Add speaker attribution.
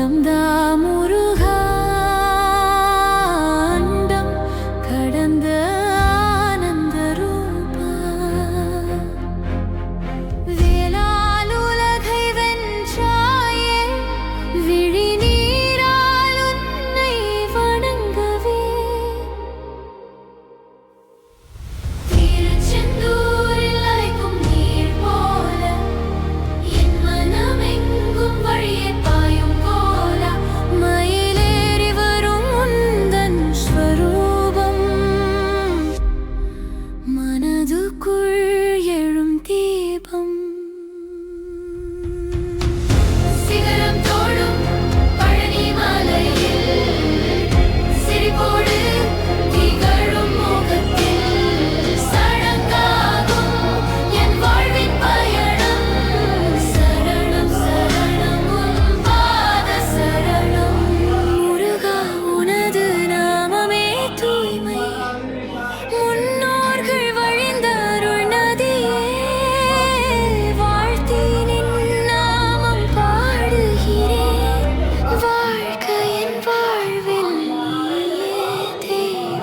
Speaker 1: உலகம்தாம் ஒரு